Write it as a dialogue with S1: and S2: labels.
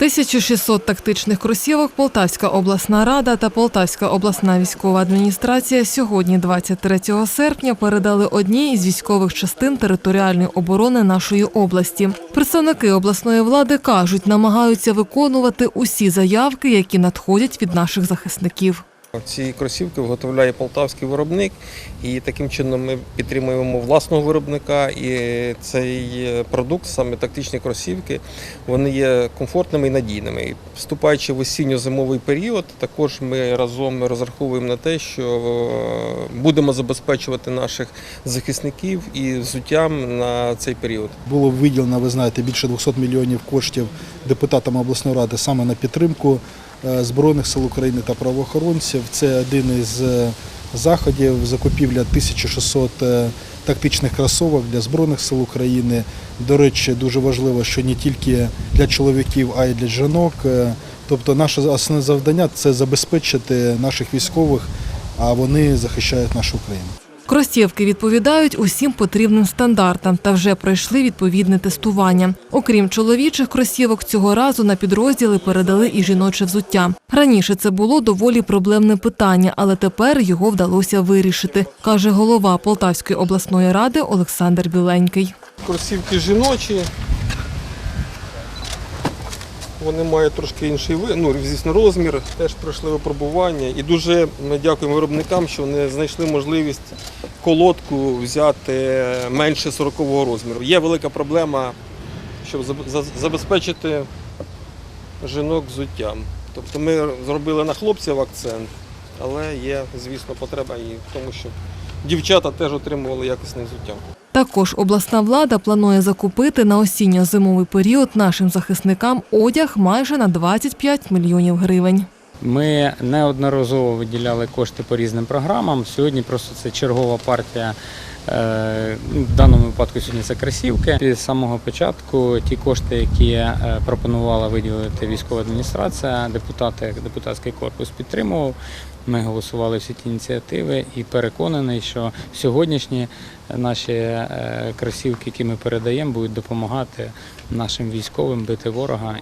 S1: 1600 тактичних кросівок Полтавська обласна рада та Полтавська обласна військова адміністрація сьогодні, 23 серпня, передали одній із військових частин територіальної оборони нашої області. Представники обласної влади кажуть, намагаються виконувати усі заявки, які надходять від наших захисників.
S2: Ці кросівки виготовляє полтавський виробник, і таким чином ми підтримуємо власного виробника. І цей продукт, саме тактичні кросівки, вони є комфортними і надійними. Вступаючи в осінньо-зимовий період, також ми разом розраховуємо на те, що е, будемо забезпечувати наших захисників і взуттям на цей період.
S3: Було виділено, ви знаєте, більше 200 мільйонів коштів депутатам обласної ради саме на підтримку е, Збройних сил України та правоохоронців. Це один із е, заходів закупівля 1600 е, тактичних кросовок для Збройних сил України. До речі, дуже важливо, що не тільки для чоловіків, а й для жінок. Е, Тобто наше основне завдання це забезпечити наших військових, а вони захищають нашу Україну.
S1: Кросівки відповідають усім потрібним стандартам та вже пройшли відповідне тестування. Окрім чоловічих кросівок, цього разу на підрозділи передали і жіноче взуття. Раніше це було доволі проблемне питання, але тепер його вдалося вирішити, каже голова Полтавської обласної ради Олександр Біленький.
S2: Кросівки жіночі. Вони мають трошки інший ну, звісно, розмір, теж пройшли випробування. І дуже ми дякуємо виробникам, що вони знайшли можливість колодку взяти менше 40-го розміру. Є велика проблема, щоб забезпечити жінок взуттям. Тобто ми зробили на хлопців акцент, але є, звісно, потреба і в тому, щоб дівчата теж отримували якісне взуття.
S1: Також обласна влада планує закупити на осінньо-зимовий період нашим захисникам одяг майже на 25 мільйонів гривень.
S4: Ми неодноразово виділяли кошти по різним програмам. Сьогодні просто це чергова партія. Е, ну, В даному випадку сьогодні це красівки. З самого початку ті кошти, які е, пропонувала виділити військова адміністрація, депутати, депутатський корпус підтримував. Ми голосували всі ті ініціативи і переконаний, що сьогоднішні наші е, красівки, які ми передаємо, будуть допомагати нашим військовим бити ворога.